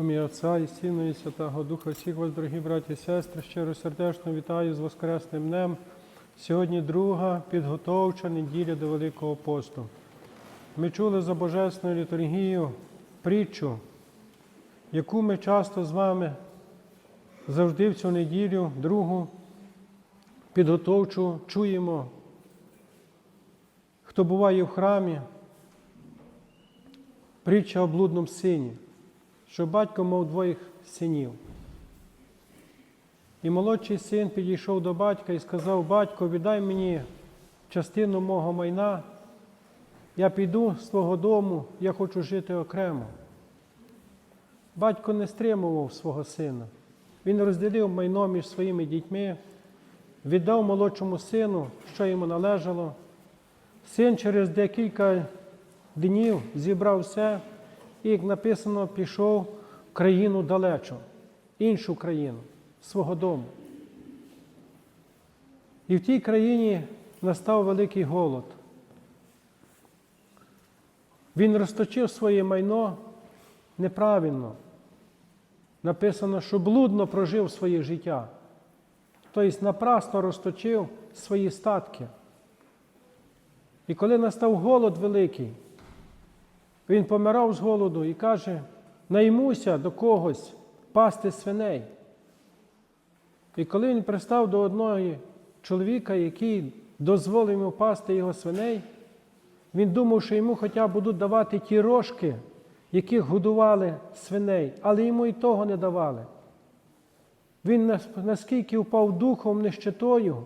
Ім'я Отця і Сина, і Святого Духа, всіх вас, дорогі браті і сестри, щиро сердечно вітаю з Воскресним днем. Сьогодні друга підготовча неділя до Великого посту. Ми чули за Божественною літургією притчу, яку ми часто з вами завжди в цю неділю, другу підготовчу, чуємо. Хто буває в храмі, притча о блудному сині, що батько мав двоїх синів. І молодший син підійшов до батька і сказав: Батько, віддай мені частину мого майна, я піду з твого дому, я хочу жити окремо. Батько не стримував свого сина. Він розділив майно між своїми дітьми, віддав молодшому сину, що йому належало. Син через декілька днів зібрав все і, як написано, пішов в країну далечу, іншу країну, свого дому. І в тій країні настав великий голод. Він розточив своє майно неправильно. Написано, що блудно прожив своє життя. Тобто напрасно розточив свої статки. І коли настав голод великий, він помирав з голоду і каже: наймуся до когось пасти свиней. І коли він пристав до одного чоловіка, який дозволив йому пасти його свиней, він думав, що йому хоча б будуть давати ті рожки, яких годували свиней, але йому і того не давали. Він наскільки впав духом нищетою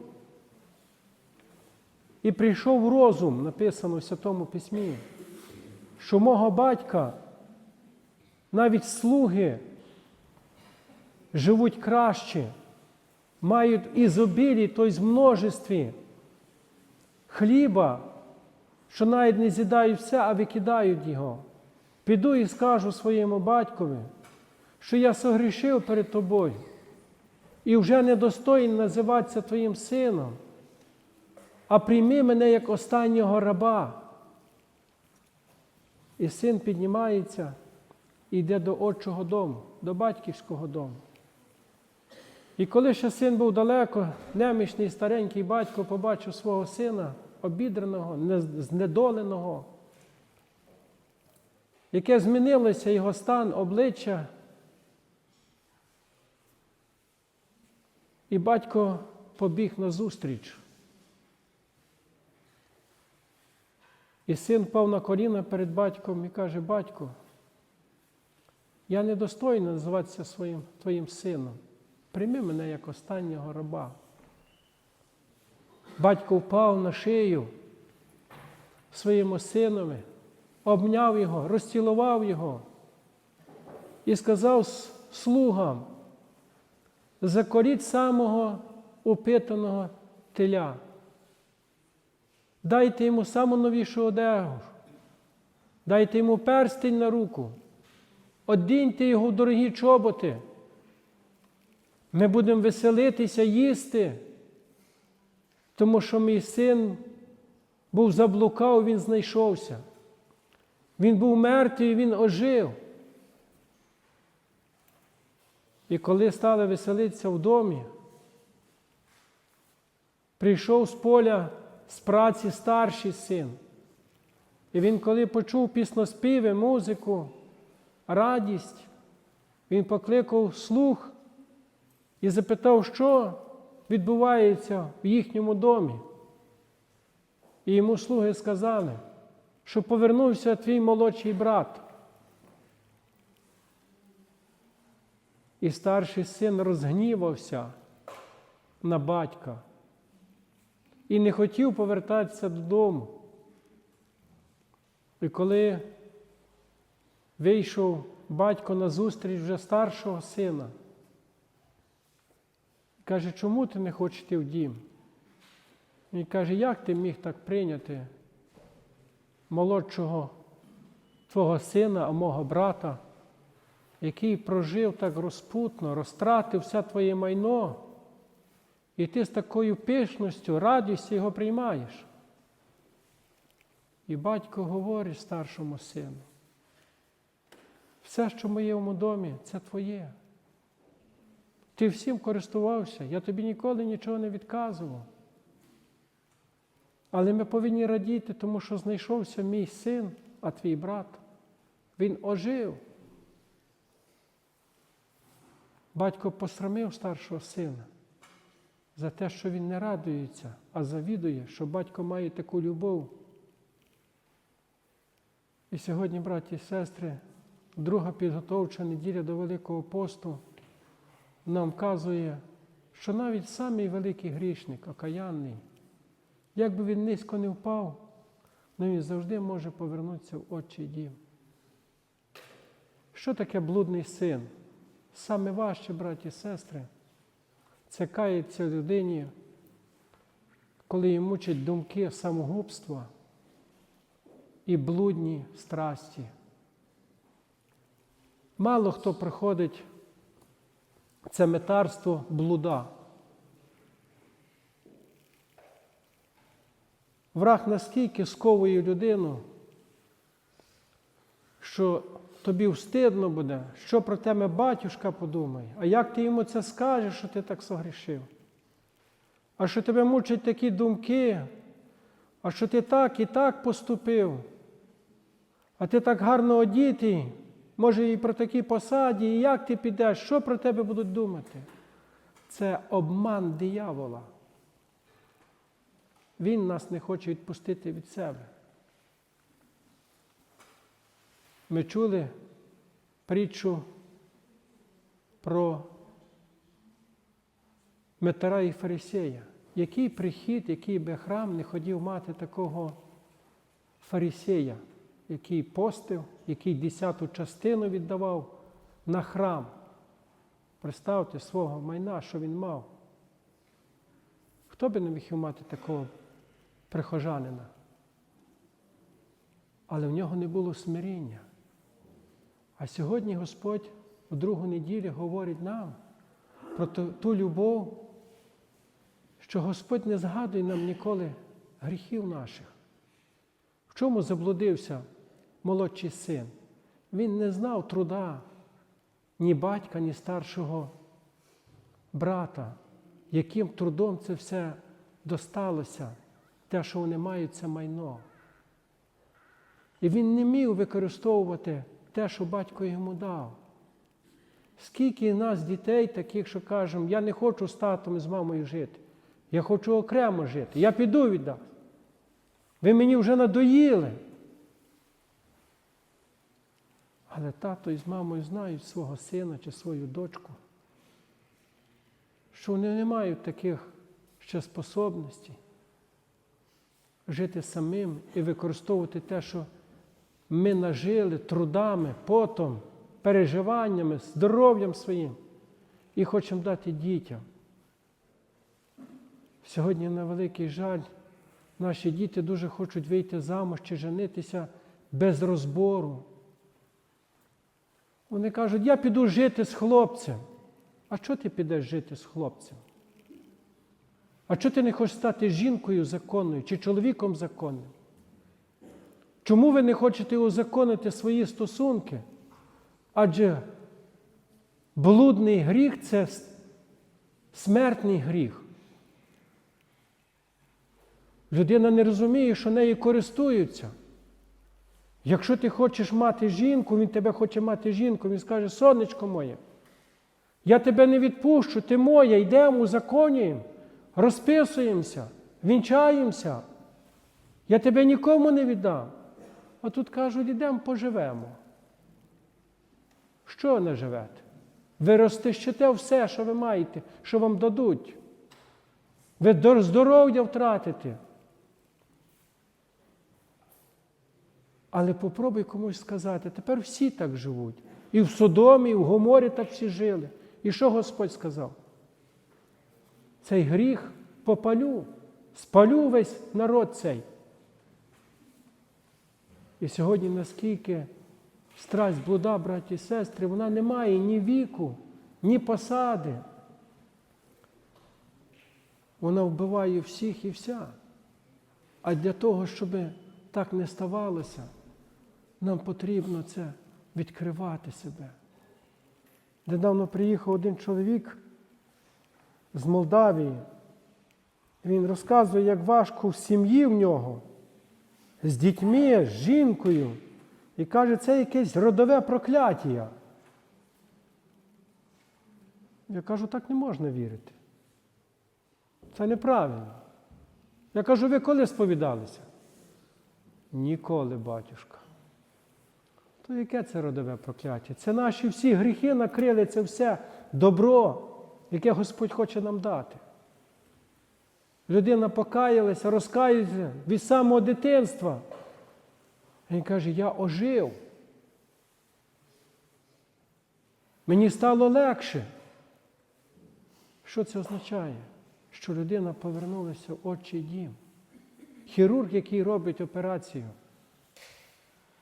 і прийшов розум, написано в Святому Письмі, що мого батька навіть слуги живуть краще, мають ізобілі, тобто множестві хліба, що навіть не з'їдають все, а викидають його. Піду і скажу своєму батькові, що я согрішив перед тобою і вже недостоїн називатися твоїм сином, а прийми мене як останнього раба. І син піднімається і йде до отчого дому, до батьківського дому. І коли ще син був далеко, немічний старенький батько побачив свого сина, обідраного, знедоленого, яке змінилося його стан, обличчя. І батько побіг назустріч. І син впав на коліна перед батьком і каже: Батько, я недостойний називатися своїм твоїм сином. Прийми мене як останнього раба. Батько впав на шию своєму синові, обняв його, розцілував його і сказав слугам, закоріть самого упитаного теля. Дайте йому саму новішу одежу, дайте йому перстень на руку, одіньте його в дорогі чоботи. Ми будемо веселитися, їсти, тому що мій син був заблукав, він знайшовся. Він був мертвий, він ожив. І коли стали веселитися в домі, прийшов з поля з праці старший син. І він, коли почув пісноспіви, музику, радість, він покликав слух і запитав, що відбувається в їхньому домі. І йому слуги сказали, що повернувся твій молодший брат. І старший син розгнівався на батька і не хотів повертатися додому. І коли вийшов батько на зустріч вже старшого сина, каже, чому ти не хочеш йти в дім? Він каже, як ти міг так прийняти молодшого твого сина, а мого брата, який прожив так розпутно, розтратив все твоє майно, і ти з такою пишністю, радістю його приймаєш. І батько говорить старшому сину, Все, що в моєму домі, це твоє. Ти всім користувався, я тобі ніколи нічого не відказував. Але ми повинні радіти, тому що знайшовся мій син, а твій брат. Він ожив. Батько посрамив старшого сина за те, що він не радується, а завідує, що батько має таку любов. І сьогодні, браті і сестри, друга підготовча неділя до Великого посту нам вказує, що навіть самий великий грішник, окаянний, як би він низько не впав, але він завжди може повернутися в отчий дім. Що таке блудний син? Саме важче, браті і сестри, це кається людині, коли її мучать думки самогубства і блудні страсті. Мало хто приходить це метарство блуда. Враг настільки сковує людину, що тобі встидно буде, що про тебе батюшка подумає, а як ти йому це скажеш, що ти так согрішив? А що тебе мучать такі думки, а що ти так і так поступив, а ти так гарно одітий, може і про такі посаді, і як ти підеш, що про тебе будуть думати? Це обман диявола. Він нас не хоче відпустити від себе. Ми чули притчу про Метара і Фарисея. Який прихід, який би храм не хотів мати такого фарисея, який постив, який десяту частину віддавав на храм. Представте свого майна, що він мав. Хто би не міг мати такого прихожанина? Але в нього не було смиріння. А сьогодні Господь у другу неділю говорить нам про ту, любов, що Господь не згадує нам ніколи гріхів наших. В чому заблудився молодший син? Він не знав труда ні батька, ні старшого брата, яким трудом це все досталося, те, що вони мають, це майно. І він не міг використовувати те, що батько йому дав. Скільки нас дітей таких, що кажемо, я не хочу з татом і з мамою жити. Я хочу окремо жити. Я піду від вас. Ви мені вже надоїли. Але тато із мамою знають свого сина чи свою дочку, що вони не мають таких ще способностей жити самим і використовувати те, що ми нажили трудами, потом, переживаннями, здоров'ям своїм і хочемо дати дітям. Сьогодні, на великий жаль, наші діти дуже хочуть вийти замуж чи женитися без розбору. Вони кажуть, я піду жити з хлопцем. А чого ти підеш жити з хлопцем? А чого ти не хочеш стати жінкою законною чи чоловіком законним? Чому ви не хочете узаконити свої стосунки? Адже блудний гріх це смертний гріх. Людина не розуміє, що нею користуються. Якщо ти хочеш мати жінку, він тебе хоче мати жінку, він скаже, сонечко моє, я тебе не відпущу, ти моя, йдемо, узаконюємо, розписуємося, вінчаємося. Я тебе нікому не віддам. А тут кажуть, йдемо поживемо. Що не живете? Ви розтищите все, що ви маєте, що вам дадуть. Ви здоров'я втратите. Але попробуй комусь сказати, тепер всі так живуть. І в Содомі, і в Гоморі так всі жили. І що Господь сказав? Цей гріх попалю, спалю весь народ цей. І сьогодні, наскільки страсть блуда, браті і сестри, вона не має ні віку, ні посади. Вона вбиває всіх і вся. А для того, щоб так не ставалося, нам потрібно це відкривати себе. Недавно приїхав один чоловік з Молдавії. Він розказує, як важко в сім'ї в нього, з дітьми, з жінкою. І каже, це якесь родове прокляття. Я кажу, так не можна вірити. Це неправильно. Я кажу, ви коли сповідалися? Ніколи, батюшка. То яке це родове прокляття? Це наші всі гріхи накрили, це все добро, яке Господь хоче нам дати. Людина покаялася, розкаялася від самого дитинства. Він каже, я ожив. Мені стало легше. Що це означає? Що людина повернулася в отчий дім. Хірург, який робить операцію,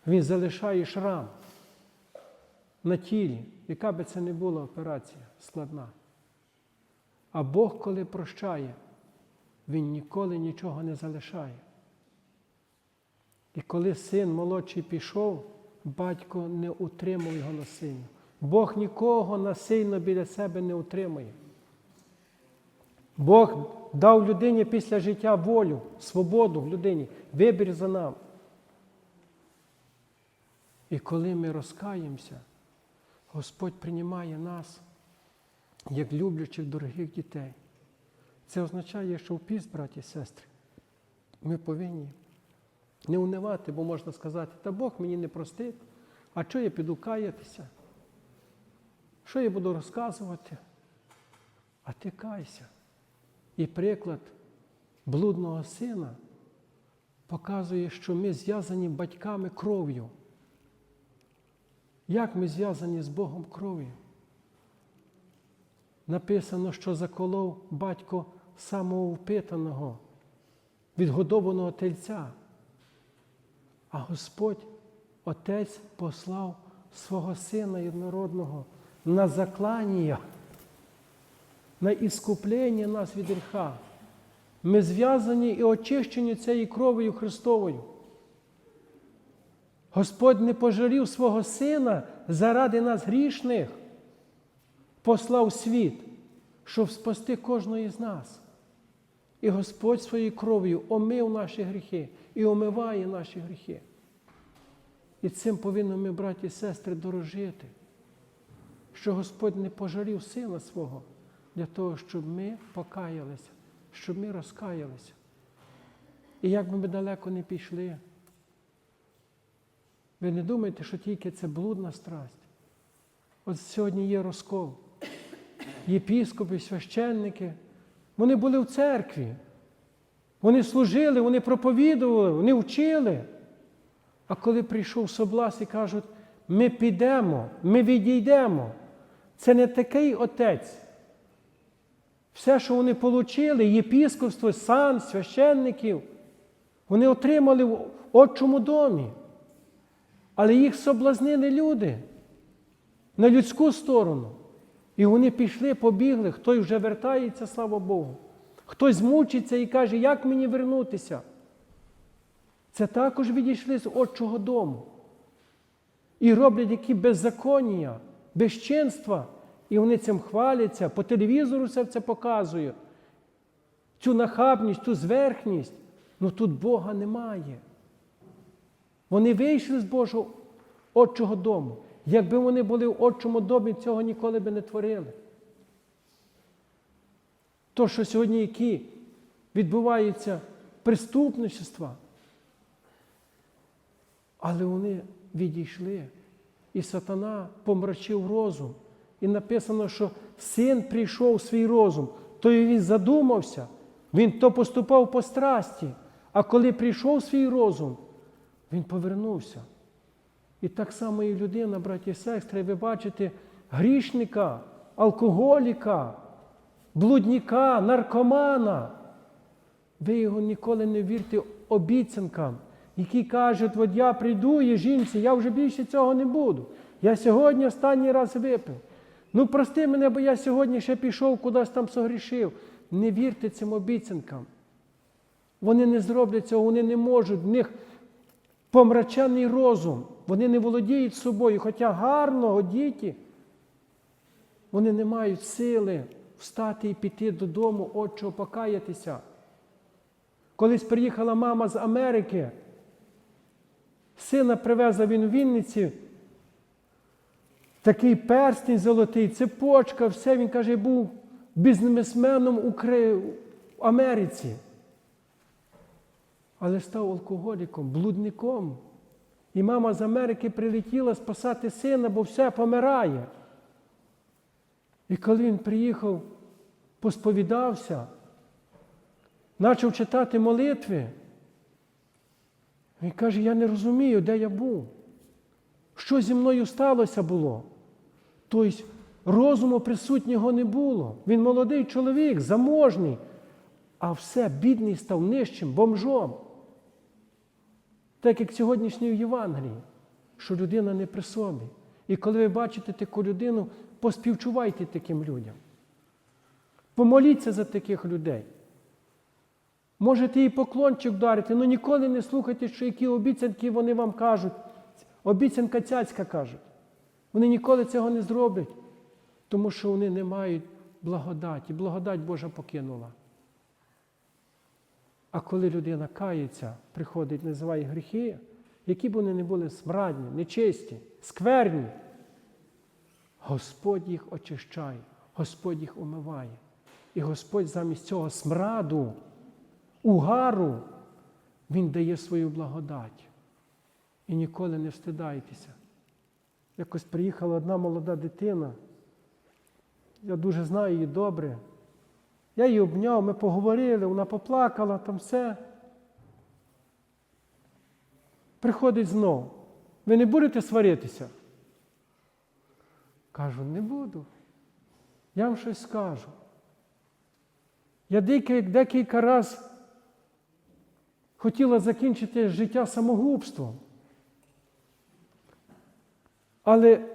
він залишає шрам на тілі, яка би це не була операція складна. А Бог, коли прощає, Він ніколи нічого не залишає. І коли син молодший пішов, батько не утримав його насильно. Бог нікого насильно біля себе не утримує. Бог дав людині після життя волю, свободу в людині, вибір за нам. І коли ми розкаємося, Господь приймає нас як люблячих дорогих дітей. Це означає, що в піст, браті і сестри, ми повинні не унивати, бо можна сказати, та Бог мені не простить, а що я піду каятися? Що я буду розказувати? А ти кайся. І приклад блудного сина показує, що ми зв'язані батьками кров'ю. Як ми зв'язані з Богом кров'ю? Написано, що заколов батько самого впитаного, відгодованого тельця. А Господь, Отець, послав свого Сина єднородного на заклання, на іскуплення нас від гріха. Ми зв'язані і очищені цією кров'ю Христовою. Господь не пожалів свого Сина заради нас грішних, послав світ, щоб спасти кожного з нас. І Господь своєю кров'ю омив наші гріхи і омиває наші гріхи. І цим повинні ми, браті і сестри, дорожити, що Господь не пожалів сина свого для того, щоб ми покаялися, щоб ми розкаялися. І як би ми далеко не пішли, ви не думаєте, що тільки це блудна страсть. От сьогодні є розкол. Єпіскопи, священники, вони були в церкві. Вони служили, вони проповідували, вони вчили. А коли прийшов Соблас і кажуть, ми підемо, ми відійдемо. Це не такий отець. Все, що вони отримали, єпіскопство, сан, священників, вони отримали в отчому домі. Але їх соблазнили люди на людську сторону. І вони пішли, побігли, хтось вже вертається, слава Богу. Хтось змучиться і каже, як мені вернутися? Це також відійшли з отчого дому. І роблять які беззаконня, безчинства. І вони цим хваляться, по телевізору все це показують. Цю нахабність, цю зверхність. Ну тут Бога немає. Вони вийшли з Божого отчого дому. Якби вони були в отчому домі, цього ніколи би не творили. То, що сьогодні які відбуваються преступництва, але вони відійшли. І сатана помрачив розум. І написано, що син прийшов у свій розум, то і він задумався, він то поступав по страсті. А коли прийшов свій розум, він повернувся. І так само і людина, браті і сестри, ви бачите грішника, алкоголіка, блудника, наркомана. Ви його ніколи не вірте обіцянкам, які кажуть, от я прийду і жінці, я вже більше цього не буду. Я сьогодні останній раз випив. Ну, прости мене, бо я сьогодні ще пішов, кудись там согрішив. Не вірте цим обіцянкам. Вони не зроблять цього, вони не можуть. В них помрачений розум. Вони не володіють собою, хоча гарного діти, вони не мають сили встати і піти додому, отчого покаятися. Колись приїхала мама з Америки, сина привезла він у Вінниці, такий перстень золотий, цепочка, все. Він каже, був бізнесменом у в Америці. Але став алкоголіком, блудником. І мама з Америки прилетіла спасати сина, бо все помирає. І коли він приїхав, посповідався, почав читати молитви, він каже, я не розумію, де я був. Що зі мною сталося було? Тобто розуму присутнього не було. Він молодий чоловік, заможний, а все, бідний став нижчим, бомжом. Так як сьогоднішній Євангелії, що людина не при собі. І коли ви бачите таку людину, поспівчувайте таким людям. Помоліться за таких людей. Можете і поклончик вдарити, але ніколи не слухайте, що які обіцянки вони вам кажуть. Обіцянка цяцька кажуть. Вони ніколи цього не зроблять, тому що вони не мають благодаті. Благодать Божа покинула. А коли людина кається, приходить, називає гріхи, які б вони не були смрадні, нечисті, скверні, Господь їх очищає, Господь їх умиває. І Господь замість цього смраду, угару, Він дає свою благодать. І ніколи не встидайтеся. Якось приїхала одна молода дитина. Я дуже знаю її добре. Я її обняв, ми поговорили, вона поплакала, там все. Приходить знов. Ви не будете сваритися? Кажу, не буду. Я вам щось скажу. Я декілька раз хотіла закінчити життя самогубством. Але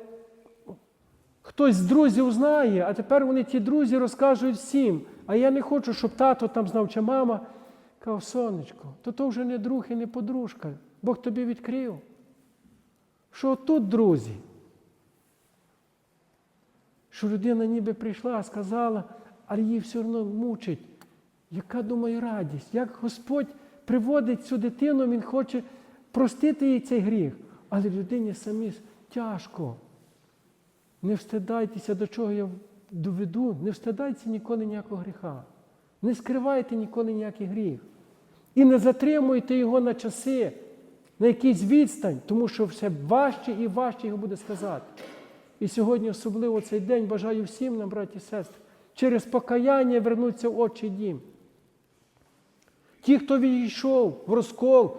хтось з друзів знає, а тепер вони ті друзі розкажуть всім. А я не хочу, щоб тато там знав чи мама. Кажу, сонечко, то то вже не друг і не подружка. Бог тобі відкрив. Що тут, друзі? Що людина ніби прийшла, сказала, але її все одно мучить. Яка думаю радість? Як Господь приводить цю дитину, Він хоче простити їй цей гріх. Але людині самі тяжко. Не встидайтеся, до чого я доведу, не встидайтеся ніколи ніякого гріха. Не скривайте ніколи ніякий гріх. І не затримуйте його на часи, на якийсь відстань, тому що все важче і важче його буде сказати. І сьогодні, особливо цей день, бажаю всім нам, браті і сестри, через покаяння вернуться в отчий дім. Ті, хто відійшов в розкол,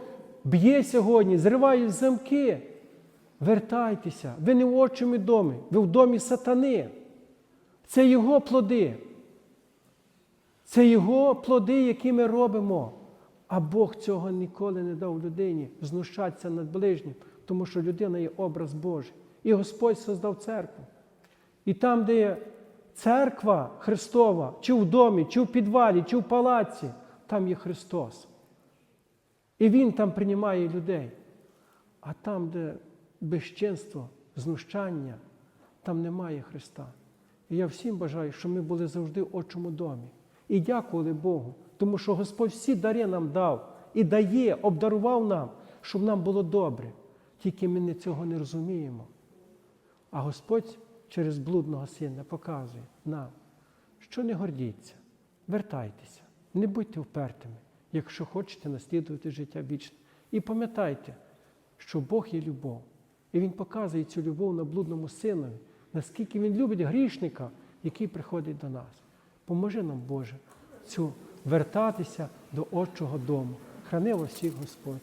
б'є сьогодні, зривають замки. Вертайтеся, ви не в отчому домі, ви в домі сатани. Це його плоди. Це його плоди, які ми робимо. А Бог цього ніколи не дав людині знущатися над ближнім, тому що людина є образ Божий. І Господь создав церкву. І там, де є церква Христова, чи в домі, чи в підвалі, чи в палаці, там є Христос. І Він там приймає людей. А там, де безчинство, знущання, там немає Христа. І я всім бажаю, щоб ми були завжди в отчому домі. І дякували Богу, тому що Господь всі дари нам дав і дає, обдарував нам, щоб нам було добре. Тільки ми цього не розуміємо. А Господь через блудного сина показує нам, що не гордіться, вертайтеся, не будьте впертими, якщо хочете наслідувати життя вічне. І пам'ятайте, що Бог є любов. І Він показує цю любов на блудному синові, наскільки Він любить грішника, який приходить до нас. Поможи нам, Боже, цю вертатися до Отчого дому. Храни вас всіх Господь.